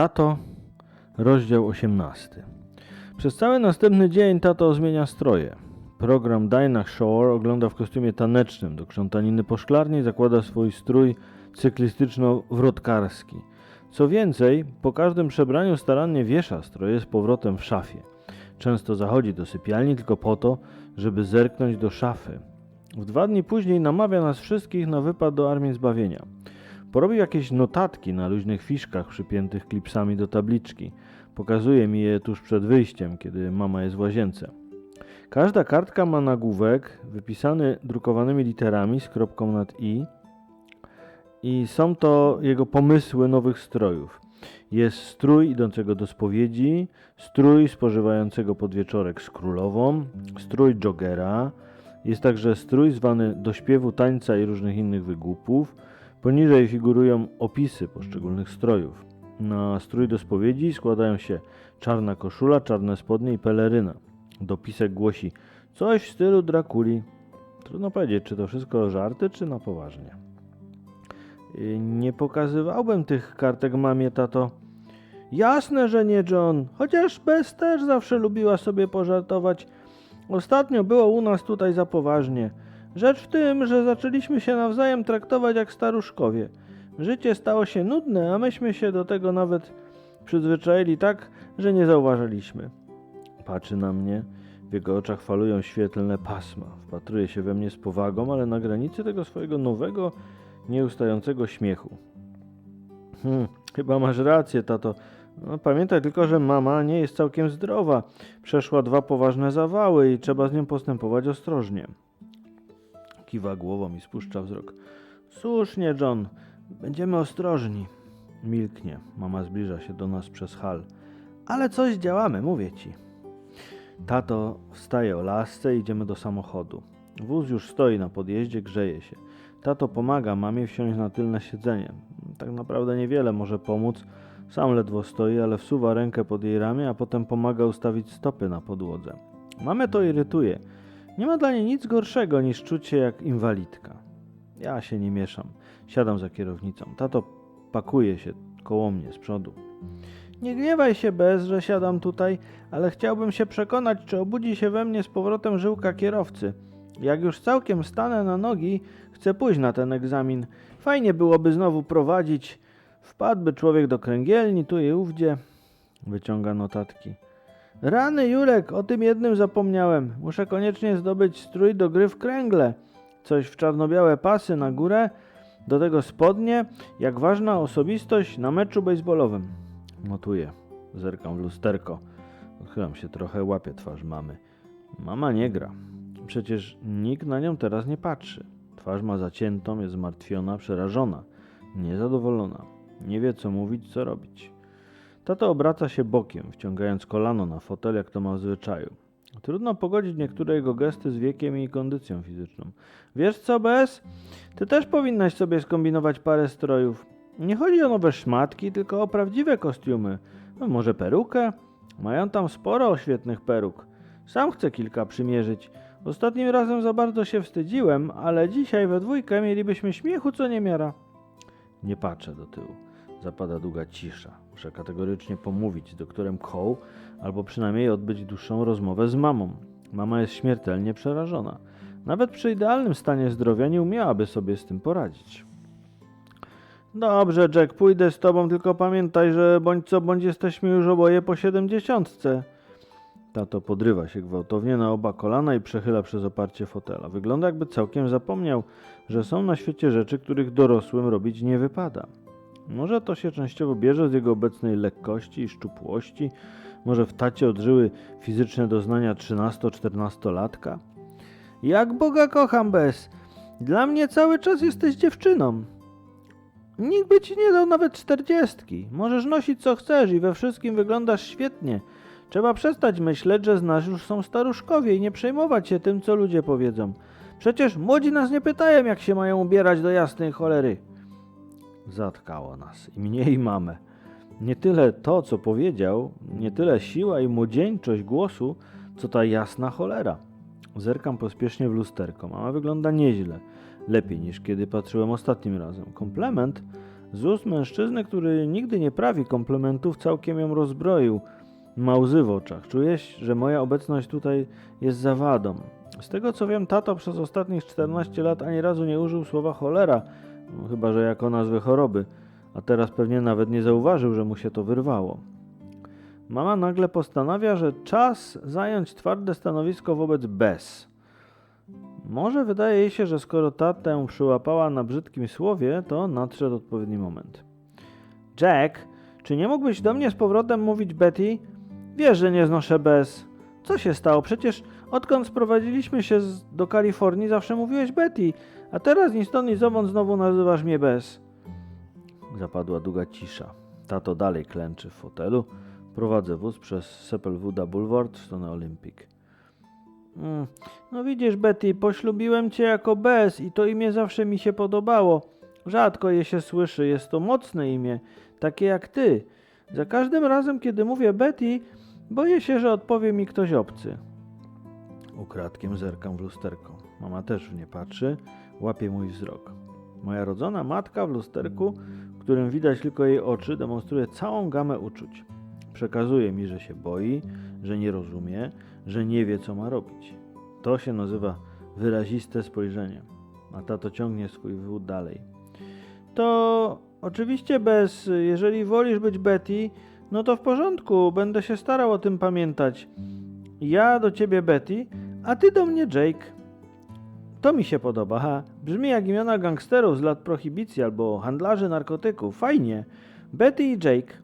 Tato, rozdział 18. Przez cały następny dzień tato zmienia stroje. Program Dinah Shore ogląda w kostiumie tanecznym do krzątaniny po szklarni zakłada swój strój cyklistyczno-wrotkarski. Co więcej, po każdym przebraniu starannie wiesza stroje z powrotem w szafie. Często zachodzi do sypialni tylko po to, żeby zerknąć do szafy. W dwa dni później namawia nas wszystkich na wypad do Armii Zbawienia. Porobił jakieś notatki na luźnych fiszkach przypiętych klipsami do tabliczki. Pokazuje mi je tuż przed wyjściem, kiedy mama jest w łazience. Każda kartka ma nagłówek wypisany drukowanymi literami z kropką nad i i są to jego pomysły nowych strojów. Jest strój idącego do spowiedzi, strój spożywającego podwieczorek z królową, strój joggera, jest także strój zwany do śpiewu, tańca i różnych innych wygłupów. Poniżej figurują opisy poszczególnych strojów. Na strój do spowiedzi składają się czarna koszula, czarne spodnie i peleryna. Dopisek głosi coś w stylu Drakuli. Trudno powiedzieć, czy to wszystko żarty, czy na poważnie. Y, Nie pokazywałbym tych kartek mamie, tato. Jasne, że nie, John. Chociaż Bess też zawsze lubiła sobie pożartować. Ostatnio było u nas tutaj za poważnie. Rzecz w tym, że zaczęliśmy się nawzajem traktować jak staruszkowie. Życie stało się nudne, a myśmy się do tego nawet przyzwyczaili tak, że nie zauważyliśmy. Patrzy na mnie. W jego oczach falują świetlne pasma. Wpatruje się we mnie z powagą, ale na granicy tego swojego nowego, nieustającego śmiechu. Hmm, chyba masz rację, tato. No, pamiętaj tylko, że mama nie jest całkiem zdrowa. Przeszła dwa poważne zawały i trzeba z nią postępować ostrożnie. Kiwa głową i spuszcza wzrok. Słusznie, John. Będziemy ostrożni. Milknie. Mama zbliża się do nas przez hal. Ale coś działamy, mówię ci. Tato wstaje o lasce i idziemy do samochodu. Wóz już stoi na podjeździe, grzeje się. Tato pomaga mamie wsiąść na tylne siedzenie. Tak naprawdę niewiele może pomóc. Sam ledwo stoi, ale wsuwa rękę pod jej ramię, a potem pomaga ustawić stopy na podłodze. Mamę to irytuje. Nie ma dla niej nic gorszego niż czuć się jak inwalidka. Ja się nie mieszam. Siadam za kierownicą. Tato pakuje się koło mnie z przodu. Nie gniewaj się bez, że siadam tutaj, ale chciałbym się przekonać, czy obudzi się we mnie z powrotem żyłka kierowcy. Jak już całkiem stanę na nogi, chcę pójść na ten egzamin. Fajnie byłoby znowu prowadzić. Wpadłby człowiek do kręgielni, tu i ówdzie. Wyciąga notatki. Rany, Jurek, o tym jednym zapomniałem. Muszę koniecznie zdobyć strój do gry w kręgle. Coś w czarno-białe pasy na górę, do tego spodnie, jak ważna osobistość na meczu baseballowym. Notuję. Zerkam w lusterko. Odchylam się trochę, łapię twarz mamy. Mama nie gra. Przecież nikt na nią teraz nie patrzy. Twarz ma zaciętą, jest zmartwiona, przerażona, niezadowolona. Nie wie co mówić, co robić. Tato obraca się bokiem, wciągając kolano na fotel, jak to ma w zwyczaju. Trudno pogodzić niektóre jego gesty z wiekiem i kondycją fizyczną. Wiesz co, Bez? Ty też powinnaś sobie skombinować parę strojów. Nie chodzi o nowe szmatki, tylko o prawdziwe kostiumy. No, może perukę? Mają tam sporo świetnych peruk. Sam chcę kilka przymierzyć. Ostatnim razem za bardzo się wstydziłem, ale dzisiaj we dwójkę mielibyśmy śmiechu co niemiara. Nie patrzę do tyłu. Zapada długa cisza. Muszę kategorycznie pomówić z doktorem Cole, albo przynajmniej odbyć dłuższą rozmowę z mamą. Mama jest śmiertelnie przerażona. Nawet przy idealnym stanie zdrowia nie umiałaby sobie z tym poradzić. Dobrze, Jack, pójdę z tobą, tylko pamiętaj, że bądź co bądź jesteśmy już oboje po siedemdziesiątce. Tato podrywa się gwałtownie na oba kolana i przechyla przez oparcie fotela. Wygląda jakby całkiem zapomniał, że są na świecie rzeczy, których dorosłym robić nie wypada. Może to się częściowo bierze z jego obecnej lekkości i szczupłości, może w tacie odżyły fizyczne doznania 13-14-latka? Jak Boga kocham, Bez! Dla mnie cały czas jesteś dziewczyną. Nikt by ci nie dał nawet czterdziestki. Możesz nosić co chcesz i we wszystkim wyglądasz świetnie. Trzeba przestać myśleć, że z nas już są staruszkowie i nie przejmować się tym, co ludzie powiedzą. Przecież młodzi nas nie pytają, jak się mają ubierać do jasnej cholery. Zatkało nas, i mnie, i mamę. Nie tyle to, co powiedział, nie tyle siła i młodzieńczość głosu, co ta jasna cholera. Zerkam pospiesznie w lusterko. Mama wygląda nieźle. Lepiej niż kiedy patrzyłem ostatnim razem. Komplement, Z ust mężczyzny, który nigdy nie prawi komplementów, całkiem ją rozbroił. Ma łzy w oczach. Czuję, że moja obecność tutaj jest zawadą. Z tego co wiem, tato przez ostatnich 14 lat ani razu nie użył słowa cholera, no, chyba że jako nazwy choroby, a teraz pewnie nawet nie zauważył, że mu się to wyrwało. Mama nagle postanawia, że czas zająć twarde stanowisko wobec Bess. Może wydaje jej się, że skoro tatę przyłapała na brzydkim słowie, to nadszedł odpowiedni moment. Jack, czy nie mógłbyś do mnie z powrotem mówić Betty? Wiesz, że nie znoszę bez. Co się stało? Przecież odkąd sprowadziliśmy się z, do Kalifornii, zawsze mówiłeś Betty, a teraz ni stąd, ni zowąd znowu nazywasz mnie bez. Zapadła długa cisza. Tato dalej klęczy w fotelu. Prowadzę wóz przez Sepulveda Boulevard w stronę Olympic. Mm, no widzisz, Betty, poślubiłem cię jako bez i to imię zawsze mi się podobało. Rzadko je się słyszy, jest to mocne imię, takie jak ty. Za każdym razem, kiedy mówię Betty, boję się, że odpowie mi ktoś obcy. Ukradkiem zerkam w lusterko. Mama też w nie patrzy, łapie mój wzrok. Moja rodzona matka w lusterku, w którym widać tylko jej oczy, demonstruje całą gamę uczuć. Przekazuje mi, że się boi, że nie rozumie, że nie wie, co ma robić. To się nazywa wyraziste spojrzenie. A tato ciągnie swój wód dalej. To oczywiście bez, jeżeli wolisz być Betty, no to w porządku, będę się starał o tym pamiętać. Ja do ciebie Betty, a ty do mnie Jake. To mi się podoba, ha. Brzmi jak imiona gangsterów z lat prohibicji albo handlarzy narkotyków. Fajnie. Betty i Jake.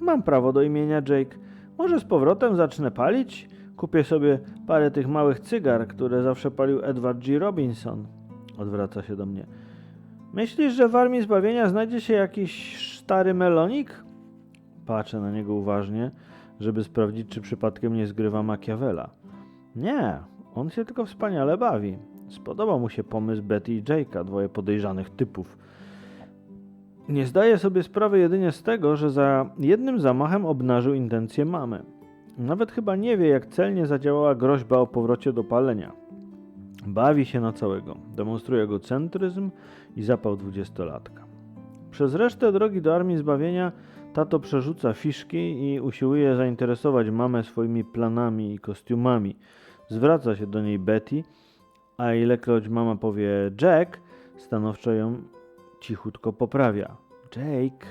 Mam prawo do imienia Jake. Może z powrotem zacznę palić? Kupię sobie parę tych małych cygar, które zawsze palił Edward G. Robinson. Odwraca się do mnie. Myślisz, że w Armii Zbawienia znajdzie się jakiś stary melonik? Patrzę na niego uważnie, żeby sprawdzić, czy przypadkiem nie zgrywa Machiavella. Nie, on się tylko wspaniale bawi. Spodobał mu się pomysł Betty i Jake'a, dwoje podejrzanych typów. Nie zdaje sobie sprawy jedynie z tego, że za jednym zamachem obnażył intencje mamy. Nawet chyba nie wie, jak celnie zadziałała groźba o powrocie do palenia. Bawi się na całego, demonstruje egocentryzm i zapał dwudziestolatka. Przez resztę drogi do Armii Zbawienia tato przerzuca fiszki i usiłuje zainteresować mamę swoimi planami i kostiumami. Zwraca się do niej Betty, a ilekroć mama powie Jack, stanowczo ją cichutko poprawia. Jake.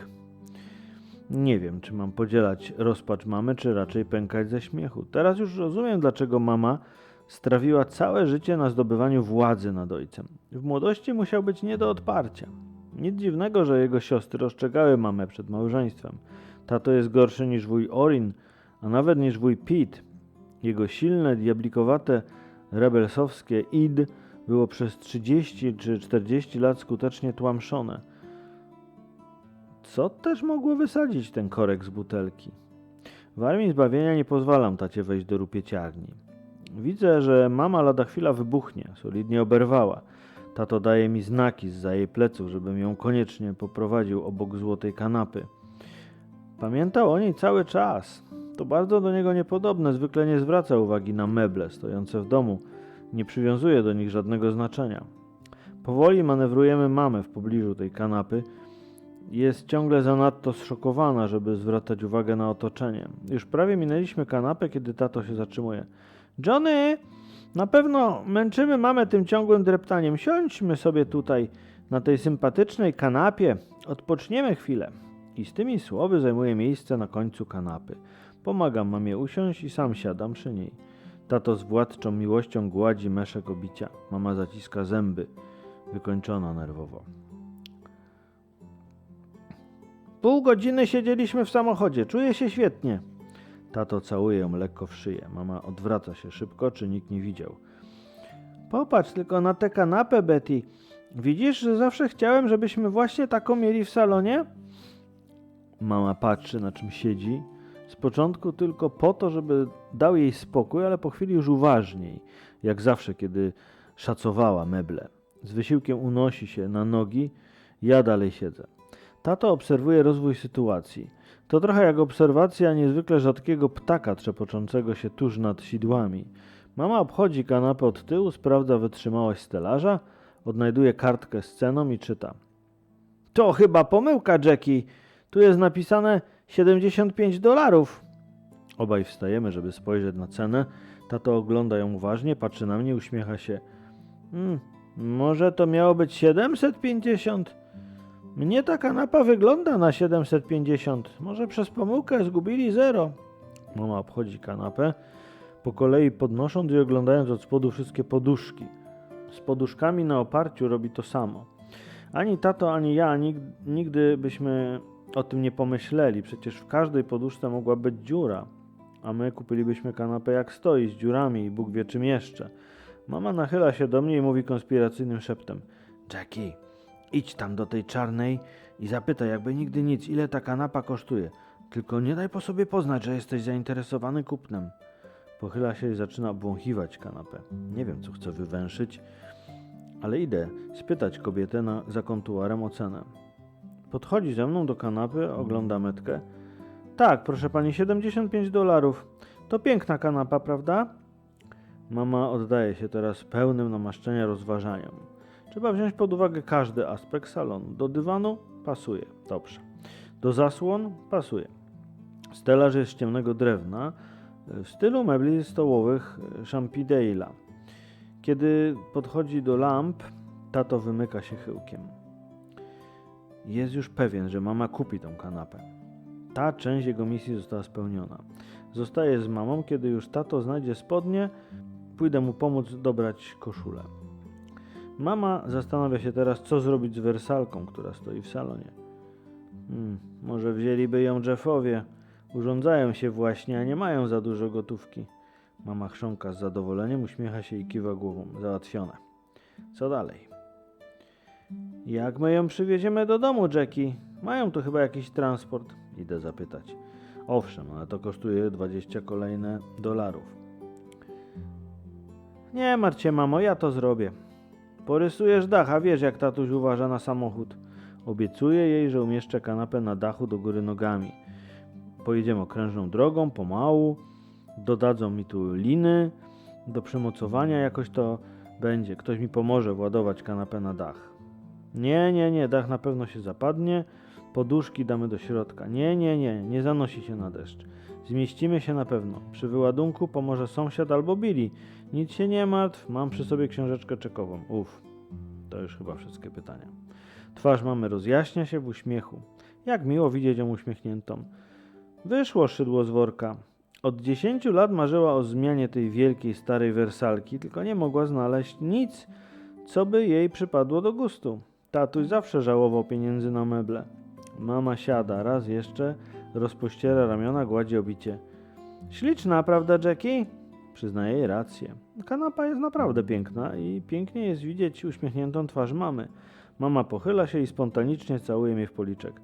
Nie wiem, czy mam podzielać rozpacz mamy, czy raczej pękać ze śmiechu. Teraz już rozumiem, dlaczego mama strawiła całe życie na zdobywaniu władzy nad ojcem. W młodości musiał być nie do odparcia. Nic dziwnego, że jego siostry ostrzegały mamę przed małżeństwem. Tato jest gorszy niż wuj Orin, a nawet niż wuj Pete. Jego silne, diablikowate, rebelsowskie id było przez 30 czy 40 lat skutecznie tłamszone. Co też mogło wysadzić ten korek z butelki? W Armii Zbawienia nie pozwalam tacie wejść do rupieciarni. Widzę, że mama lada chwila wybuchnie, solidnie oberwała. Tato daje mi znaki z jej pleców, żebym ją koniecznie poprowadził obok złotej kanapy. Pamiętał o niej cały czas. To bardzo do niego niepodobne, zwykle nie zwraca uwagi na meble stojące w domu, nie przywiązuje do nich żadnego znaczenia. Powoli manewrujemy mamę w pobliżu tej kanapy. Jest ciągle zanadto zszokowana, żeby zwracać uwagę na otoczenie. Już prawie minęliśmy kanapę, kiedy tato się zatrzymuje. Johnny, na pewno męczymy mamę tym ciągłym dreptaniem. Siądźmy sobie tutaj, na tej sympatycznej kanapie. Odpoczniemy chwilę. I z tymi słowy zajmuję miejsce na końcu kanapy. Pomagam mamie usiąść i sam siadam przy niej. Tato z władczą miłością gładzi meszek obicia. Mama zaciska zęby, wykończona nerwowo. Pół godziny siedzieliśmy w samochodzie. Czuję się świetnie. Tato całuje ją lekko w szyję. Mama odwraca się szybko, czy nikt nie widział. Popatrz tylko na tę kanapę, Betty. Widzisz, że zawsze chciałem, żebyśmy właśnie taką mieli w salonie? Mama patrzy, na czym siedzi. Z początku tylko po to, żeby dał jej spokój, ale po chwili już uważniej, jak zawsze, kiedy szacowała meble. Z wysiłkiem unosi się na nogi, ja dalej siedzę. Tato obserwuje rozwój sytuacji. To trochę jak obserwacja niezwykle rzadkiego ptaka trzepoczącego się tuż nad sidłami. Mama obchodzi kanapę od tyłu, sprawdza wytrzymałość stelaża, odnajduje kartkę z ceną i czyta. To chyba pomyłka, Jackie. Tu jest napisane 75 dolarów. Obaj wstajemy, żeby spojrzeć na cenę. Tato ogląda ją uważnie, patrzy na mnie, uśmiecha się. Hmm, może to miało być 750? Mnie ta kanapa wygląda na 750. Może przez pomyłkę zgubili zero. Mama obchodzi kanapę, po kolei podnosząc i oglądając od spodu wszystkie poduszki. Z poduszkami na oparciu robi to samo. Ani tato, ani ja nig- nigdy byśmy o tym nie pomyśleli. Przecież w każdej poduszce mogła być dziura. A my kupilibyśmy kanapę jak stoi, z dziurami i Bóg wie czym jeszcze. Mama nachyla się do mnie i mówi konspiracyjnym szeptem. Jackie, idź tam do tej czarnej i zapytaj jakby nigdy nic, ile ta kanapa kosztuje. Tylko nie daj po sobie poznać, że jesteś zainteresowany kupnem. Pochyla się i zaczyna obwąchiwać kanapę. Nie wiem, co chce wywęszyć, ale idę spytać kobietę na, za kontuarem o cenę. Podchodzi ze mną do kanapy, ogląda metkę. Tak, proszę pani, 75 dolarów. To piękna kanapa, prawda? Mama oddaje się teraz pełnym namaszczenia rozważaniom. Trzeba wziąć pod uwagę każdy aspekt salonu. Do dywanu pasuje, dobrze. Do zasłon pasuje. Stelaż jest z ciemnego drewna w stylu mebli stołowych Champidale'a. Kiedy podchodzi do lamp, tato wymyka się chyłkiem. Jest już pewien, że mama kupi tą kanapę. Ta część jego misji została spełniona. Zostaje z mamą, kiedy już tato znajdzie spodnie, pójdę mu pomóc dobrać koszulę. Mama zastanawia się teraz, co zrobić z wersalką, która stoi w salonie. Hmm, może wzięliby ją Jeffowie. Urządzają się właśnie, a nie mają za dużo gotówki. Mama chrząka z zadowoleniem, uśmiecha się i kiwa głową. Załatwione. Co dalej? Jak my ją przywieziemy do domu, Jackie? Mają tu chyba jakiś transport. Idę zapytać. Owszem, ale to kosztuje 20 kolejne dolarów. Nie martw się, mamo, ja to zrobię. Porysujesz dach, a wiesz jak tatuś uważa na samochód. Obiecuję jej, że umieszczę kanapę na dachu do góry nogami. Pojedziemy okrężną drogą, pomału. Dodadzą mi tu liny do przymocowania, jakoś to będzie. Ktoś mi pomoże władować kanapę na dach. Nie, nie, nie, dach na pewno się zapadnie. Poduszki damy do środka. Nie, nie, nie, nie zanosi się na deszcz. Zmieścimy się na pewno. Przy wyładunku pomoże sąsiad albo Billy. Nic się nie martw, mam przy sobie książeczkę czekową. Uf, to już chyba wszystkie pytania. Twarz mamy rozjaśnia się w uśmiechu. Jak miło widzieć ją uśmiechniętą. Wyszło szydło z worka. Od 10 lat marzyła o zmianie tej wielkiej starej wersalki, tylko nie mogła znaleźć nic, co by jej przypadło do gustu. Tatuś zawsze żałował pieniędzy na meble. Mama siada, raz jeszcze, rozpościera ramiona, gładzi obicie. Śliczna, prawda, Jackie? Przyznaje jej rację. Kanapa jest naprawdę piękna i pięknie jest widzieć uśmiechniętą twarz mamy. Mama pochyla się i spontanicznie całuje mnie w policzek.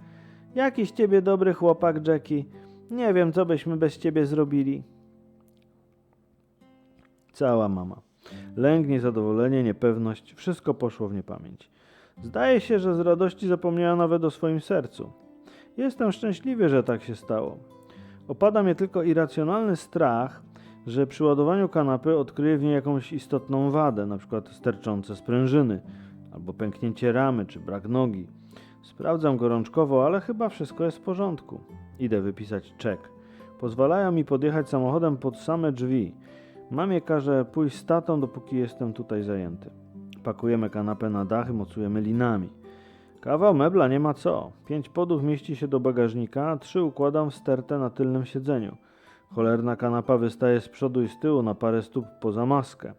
Jakiś ciebie dobry chłopak, Jackie. Nie wiem, co byśmy bez ciebie zrobili. Cała mama. Lęk, niezadowolenie, niepewność, wszystko poszło w niepamięć. Zdaje się, że z radości zapomniała nawet o swoim sercu. Jestem szczęśliwy, że tak się stało. Opada mnie tylko irracjonalny strach, że przy ładowaniu kanapy odkryję w niej jakąś istotną wadę, np. sterczące sprężyny, albo pęknięcie ramy, czy brak nogi. Sprawdzam gorączkowo, ale chyba wszystko jest w porządku. Idę wypisać czek. Pozwalają mi podjechać samochodem pod same drzwi. Mamie każe pójść z tatą, dopóki jestem tutaj zajęty. Pakujemy kanapę na dach i mocujemy linami. Kawał mebla nie ma co. Pięć podów mieści się do bagażnika, a trzy układam w stertę na tylnym siedzeniu. Cholerna kanapa wystaje z przodu i z tyłu na parę stóp poza maskę.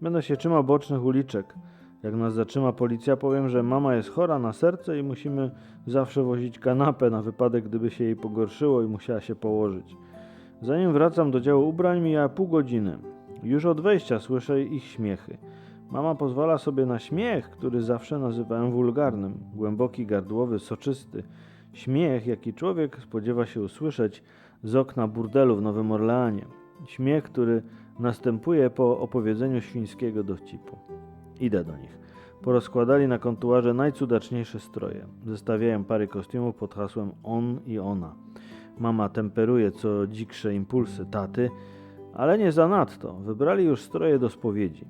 Będę się trzymał bocznych uliczek. Jak nas zatrzyma policja, powiem, że mama jest chora na serce i musimy zawsze wozić kanapę na wypadek, gdyby się jej pogorszyło i musiała się położyć. Zanim wracam do działu ubrań, mija pół godziny. Już od wejścia słyszę ich śmiechy. Mama pozwala sobie na śmiech, który zawsze nazywałem wulgarnym, głęboki, gardłowy, soczysty. Śmiech, jaki człowiek spodziewa się usłyszeć z okna burdelu w Nowym Orleanie. Śmiech, który następuje po opowiedzeniu świńskiego dowcipu. Idę do nich. Porozkładali na kontuarze najcudaczniejsze stroje. Zestawiają pary kostiumów pod hasłem on i ona. Mama temperuje co dziksze impulsy taty, ale nie zanadto. Wybrali już stroje do spowiedzi.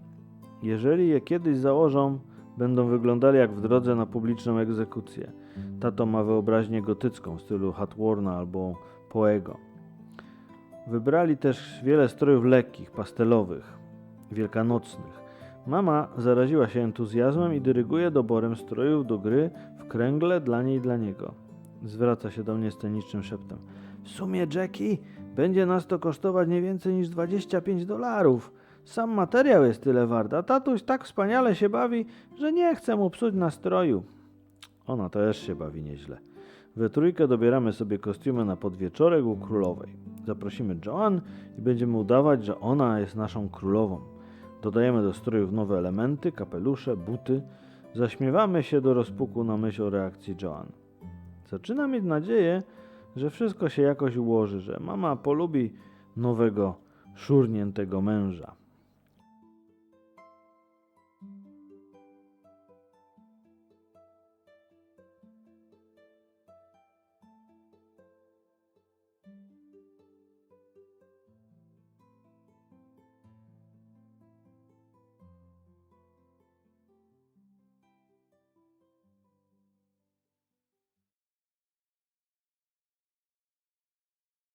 Jeżeli je kiedyś założą, będą wyglądali jak w drodze na publiczną egzekucję. Tato ma wyobraźnię gotycką w stylu Hatwarna albo Poego. Wybrali też wiele strojów lekkich, pastelowych, wielkanocnych. Mama zaraziła się entuzjazmem i dyryguje doborem strojów do gry w kręgle dla niej i dla niego. Zwraca się do mnie scenicznym szeptem. W sumie, Jackie, będzie nas to kosztować nie więcej niż 25 dolarów. Sam materiał jest tyle wart, a tatuś tak wspaniale się bawi, że nie chce mu psuć nastroju. Ona też się bawi nieźle. We trójkę dobieramy sobie kostiumy na podwieczorek u królowej. Zaprosimy Joan i będziemy udawać, że ona jest naszą królową. Dodajemy do strojów nowe elementy, kapelusze, buty. Zaśmiewamy się do rozpuku na myśl o reakcji Joan. Zaczynam mieć nadzieję, że wszystko się jakoś ułoży, że mama polubi nowego, szurniętego męża.